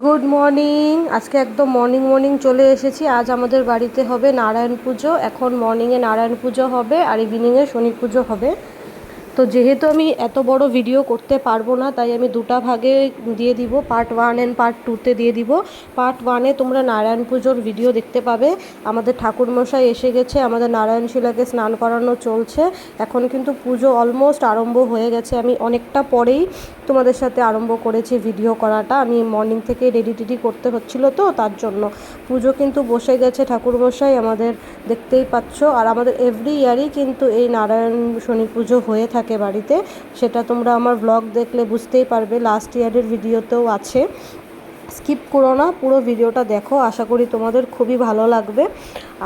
Good morning আজকে একদম morning morning চলে এসেছি। আজ আমাদের বাড়িতে হবে নারায়ণ পুজো। এখন মর্নিংয়ে নারায়ণ পুজো হবে আর ইভিনিংয়ে শনি পুজো হবে। তো যেহেতু আমি এত বড় ভিডিও করতে পারব না, তাই আমি দুটা ভাগে দিয়ে দিব। পার্ট ওয়ান অ্যান্ড পার্ট টুতে দিয়ে দিব। পার্ট ওয়ানে তোমরা নারায়ণ পুজোর ভিডিও দেখতে পাবে। আমাদের ঠাকুরমশাই এসে গেছে, আমাদের নারায়ণ শিলাকে স্নান করানো চলছে। এখন কিন্তু পুজো অলমোস্ট আরম্ভ হয়ে গেছে। আমি অনেকটা পরেই তোমাদের সাথে আরম্ভ করেছি ভিডিও করাটা। আমি মর্নিং থেকে রেডি টেডি করতে হচ্ছিল তো, তার জন্য। পুজো কিন্তু বসে গেছে ঠাকুরমশাই, আমাদের দেখতেই পাচ্ছ। আর আমাদের এভরি ইয়ারই কিন্তু এই নারায়ণ শনি পুজো হয়ে থাকে। বাড়িতে, সেটা তোমরা আমার ব্লগ দেখলে বুঝতেই পারবে। লাস্ট ইয়ারের ভিডিওতেও আছে। স্কিপ করো না, পুরো ভিডিওটা দেখো, আশা করি তোমাদের খুবই ভালো লাগবে।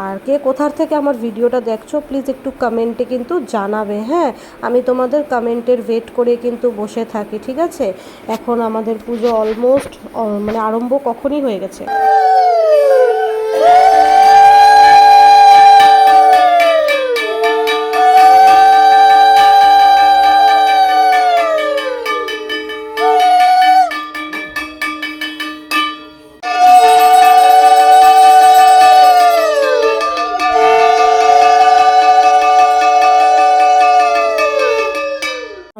আর কে কোথার থেকে আমার ভিডিওটা দেখছ প্লিজ একটু কমেন্টে কিন্তু জানাবে হ্যাঁ? আমি তোমাদের কমেন্টের ওয়েট করে কিন্তু বসে থাকি, ঠিক আছে? এখন আমাদের পুজো অলমোস্ট মানে আরম্ভ কখনই হয়ে গেছে?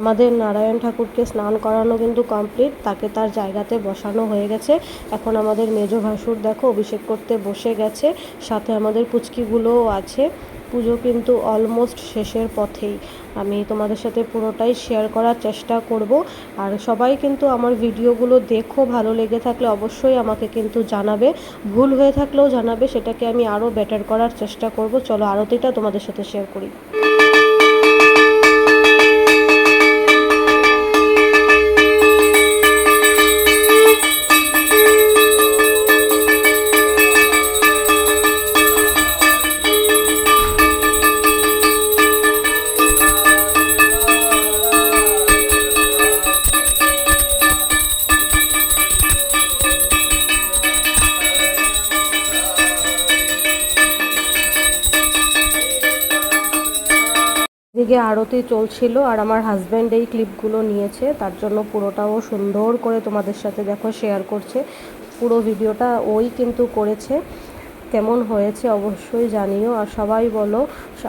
আমাদের নারায়ণ ঠাকুরকে স্নান করানো কিন্তু কমপ্লিট তাকে তার জায়গাতে বসানো হয়ে গেছে। এখন আমাদের মেজ ভাসুর দেখো অভিষেক করতে বসে গেছে, সাথে আমাদের পুচকিগুলোও আছে। পুজো কিন্তু অলমোস্ট শেষের পথেই। আমি তোমাদের সাথে পুরোটাই শেয়ার করার চেষ্টা করব। আর সবাই কিন্তু আমার ভিডিওগুলো দেখো, ভালো লেগে থাকলে অবশ্যই আমাকে কিন্তু জানাবে। ভুল হয়ে থাকলেও জানাবে, সেটাকে আমি আরও বেটার করার চেষ্টা করব। চলো আরতিটা তোমাদের সাথে শেয়ার করি। এদিকে আরতি চলছিল আর আমার হাজব্যান্ড এই ক্লিপগুলো নিয়েছে। তার জন্য পুরোটাও সুন্দর করে তোমাদের সাথে দেখো শেয়ার করছে। পুরো ভিডিওটা ওই কিন্তু করেছে। কেমন হয়েছে অবশ্যই জানিও। আর সবাই বলো,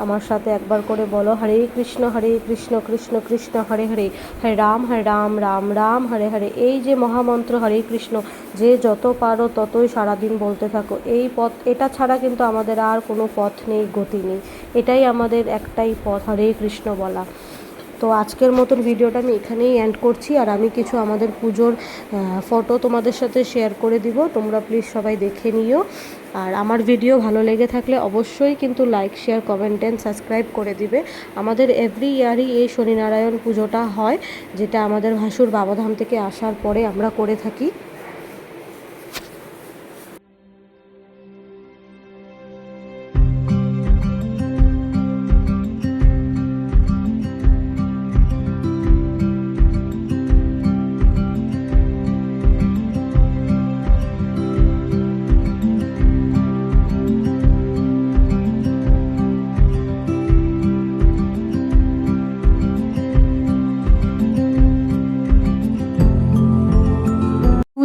আমার সাথে একবার করে বলো, হরে কৃষ্ণ হরে কৃষ্ণ কৃষ্ণ কৃষ্ণ, হরে হরে। হরে রাম হরে রাম রাম রাম, হরে হরে। এই যে মহামন্ত্র, হরে কৃষ্ণ, যে যত পারো ততই সারাদিন বলতে থাকো। এই পথ, এটা ছাড়া কিন্তু আমাদের আর কোনো পথ নেই, গতি নেই। এটাই আমাদের একটাই পথ, হরে কৃষ্ণ বলা। তো আজকের মতন ভিডিওটা আমি এখানেই এন্ড করছি। আর আমি কিছু আমাদের পুজোর ফটো তোমাদের সাথে শেয়ার করে দিব। তোমরা প্লিজ সবাই দেখে নিও। আর আমার ভিডিও ভালো লেগে থাকলে অবশ্যই কিন্তু like share comment and subscribe করে দিবে। আমাদের এভরি ইয়ারই এই শনিনারায়ণ পুজোটা হয়, যেটা আমাদের ভাসুর বাবাধাম থেকে আসার পরে আমরা করে থাকি।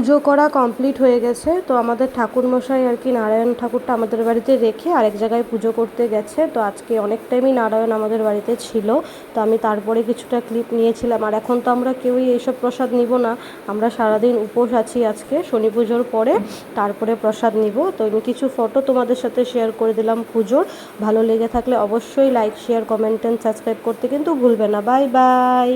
পুজো করা কমপ্লিট হয়ে গেছে। তো আমাদের ঠাকুর মশাই আর কি নারায়ণ ঠাকুরটা আমাদের বাড়িতে রেখে আরেক জায়গায় পুজো করতে গেছে। তো আজকে অনেক টাইমই নারায়ণ আমাদের বাড়িতে ছিল। তো আমি তারপরে কিছুটা ক্লিপ নিয়েছিলাম। আর এখন তো আমরা কেউই এইসব প্রসাদ নিব না। আমরা সারাদিন উপোস আছি আজকে, শনি পুজোর পরে তারপরে প্রসাদ নিব। তো আমি কিছু ফটো তোমাদের সাথে শেয়ার করে দিলাম পুজোর। ভালো লেগে থাকলে অবশ্যই like share comment and subscribe করতে কিন্তু ভুলবে না। Bye bye